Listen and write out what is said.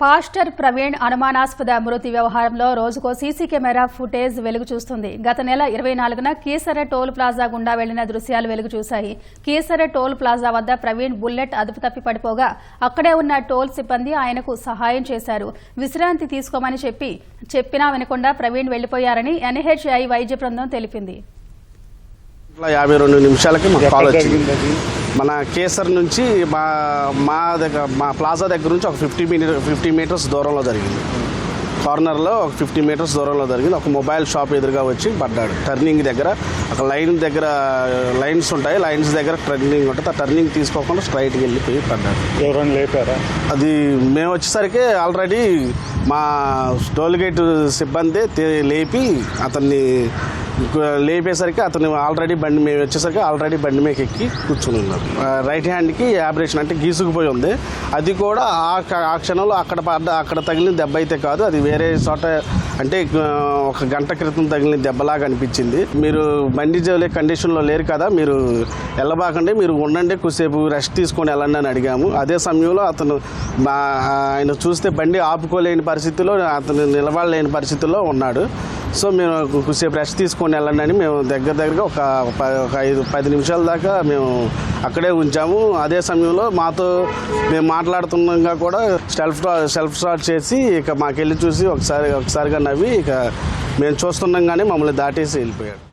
Pastor Praveen అనుమానాస్పద మృతి వ్యవహారంలో రోజుకో సీసీ కెమెరా ఫుటేజ్ వెలుగు చూస్తుంది. గత నెల ఇరవై నాలుగున కీసర టోల్ ప్లాజా గుండా వెళ్ళిన దృశ్యాలు వెలుగు చూశాయి. కీసర టోల్ ప్లాజా వద్ద ప్రవీణ్ బుల్లెట్ అదుపు తప్పి పడిపోగా అక్కడే ఉన్న టోల్ సిబ్బంది ఆయనకు సహాయం చేశారు. విశ్రాంతి తీసుకోమని చెప్పి చెప్పినా వినకుండా ప్రవీణ్ వెళ్ళిపోయారని ఎన్హెచ్ఐ వైద్య బృందం తెలిపింది. ఇట్లా యాభై రెండు నిమిషాలకి మాకు కాల్ వచ్చింది. మన కేసర్ నుంచి మా మా దగ్గర మా ప్లాజా దగ్గర నుంచి ఒక ఫిఫ్టీ మీటర్ ఫిఫ్టీ మీటర్స్ దూరంలో జరిగింది. కార్నర్లో ఒక ఫిఫ్టీ మీటర్స్ దూరంలో జరిగింది. ఒక మొబైల్ షాప్ ఎదురుగా వచ్చి పడ్డాడు. టర్నింగ్ దగ్గర ఒక లైన్ దగ్గర లైన్స్ ఉంటాయి. లైన్స్ దగ్గర టర్నింగ్ ఉంటుంది ఆ టర్నింగ్ తీసుకోకుండా స్ట్రైట్కి వెళ్ళిపోయి పడ్డాడు. ఎవరైనా లేపారా? అది మేము వచ్చేసరికి ఆల్రెడీ మా టోల్ గేట్ సిబ్బంది లేపి అతన్ని లేపేసరికి అతను ఆల్రెడీ బండి మేము వచ్చేసరికి ఆల్రెడీ బండి మీద ఎక్కి కూర్చుని ఉన్నాడు. రైట్ హ్యాండ్కి యాబ్రేషన్ అంటే గీసుకుపోయి ఉంది. అది కూడా ఆ క్షణంలో అక్కడ పడ్డ అక్కడ తగిలిన దెబ్బ అయితే కాదు. అది వేరే చోట అంటే ఒక గంట క్రితం తగిలిన దెబ్బలాగా అనిపించింది. మీరు బండి జోలే కండిషన్లో లేరు కదా మీరు వెళ్ళబాకండి మీరు ఉండండి కొద్దిసేపు రెస్ట్ తీసుకొని వెళ్ళండి అని అడిగాము. అదే సమయంలో అతను మా ఆయన చూస్తే బండి ఆపుకోలేని పరిస్థితిలో అతను నిలబడలేని పరిస్థితిలో ఉన్నాడు. సో మేము కొద్దిసేపు రెస్ట్ తీసుకొని వెళ్ళండి అని మేము దగ్గర దగ్గరగా ఒక ప- ఒక ఐదు పది నిమిషాల దాకా మేము అక్కడే ఉంచాము. అదే సమయంలో మాతో మేము మాట్లాడుతుండగా కూడా సెల్ఫ్ సెల్ఫ్ స్టార్ట్ చేసి ఇక మాకెళ్ళి చూసి ఒకసారి ఒకసారిగా నవ్వి ఇక మేము చూస్తుండగానే మమ్మల్ని దాటేసి వెళ్ళిపోయాడు.